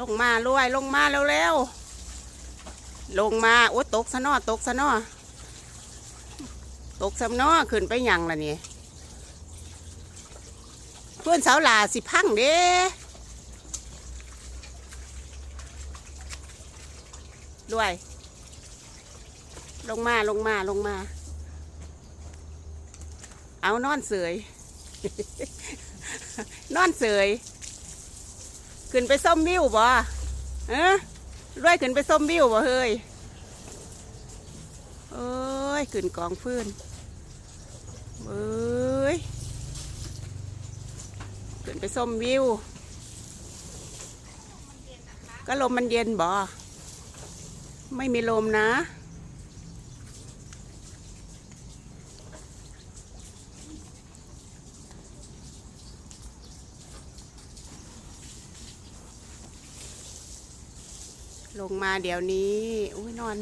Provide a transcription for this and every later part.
ลงมาลวยลงมาเร็วๆลงมาโอ้ตกซะนอตกซะนอตกซะนอขึ้นไปยังล่ะนี่เพื่อนสาวหลาสิพังเด้ด้วย ลงมาลงมาลงมา เอานอนเสย นอนเสย ขึ้นไปส้มวิวบ่เออรวยขึ้นไปส้มวิวบ่เฮ้ยเอ้ยขึ้นกองฟืนเอ้ยขึ้นไปส้มวิว ก็ลมมันเย็นบ่ไม่มีลมนะ ลงมาเดี๋ยวนี้อุ้ยนอน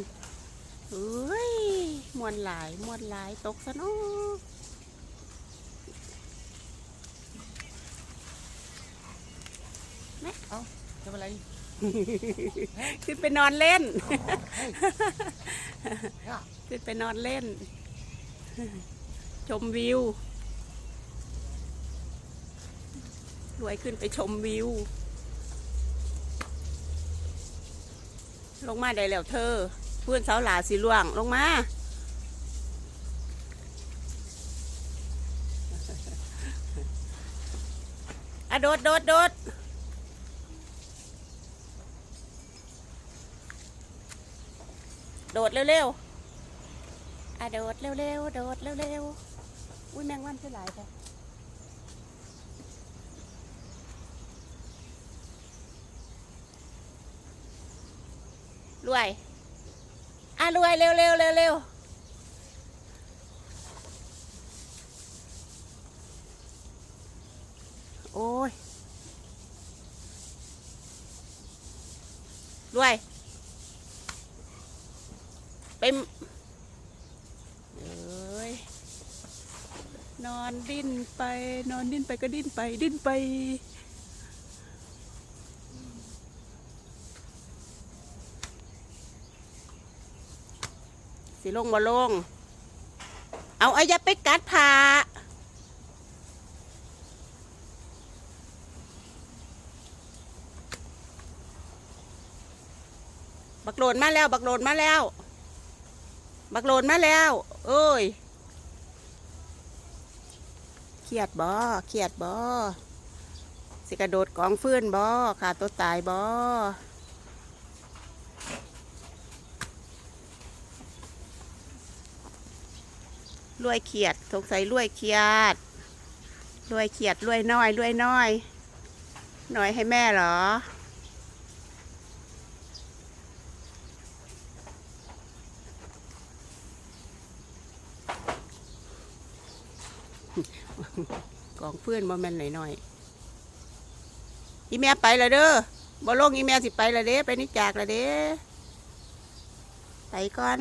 เอ้ยมวนหลายมวนหลายตกซะเนาะแม่เอ้าทำอะไร ขึ้นไปนอนเล่นเฮ้ยย่าขึ้นไปนอนเล่น ชมวิว รวยขึ้นไปชมวิว ลงมาได้แล้วเธอเพื่อนสาวหลาสีล่วงลงมาอะโดดโดดโดดโดดเร็วๆอะโดดเร็วๆโดดเร็วๆอุ้ยแมงวันจะหลายไป รวย อะรวยเร็วๆเร็วเร็วโอ้ยรวยไปมเอ้ยนอนดิ้นไป นอนดิ้นไปก็ดิ้นไปดิ้นไป สิลงบ่ลง เอาเอาอย่าไปกัดผ่าบักโลนมาแล้ว บักโลนมาแล้ว บักโลนมาแล้ว เอ้ยเครียดบ่เครียดบ่สิกระโดดกองฟื้นบ่ขาตัวตายบ่ รวยเขียด สงสัยรวยเขียดรวยเขียดรวยน้อยรวยน้อย น้อยให้แม่เหรอ กองเพื่อนบ่แม่นหน่อยๆอีแม่ไปละเด้อบ่ลงอีแม่สิไปละเด้ ไปนี่จากละเด้ ไปก่อน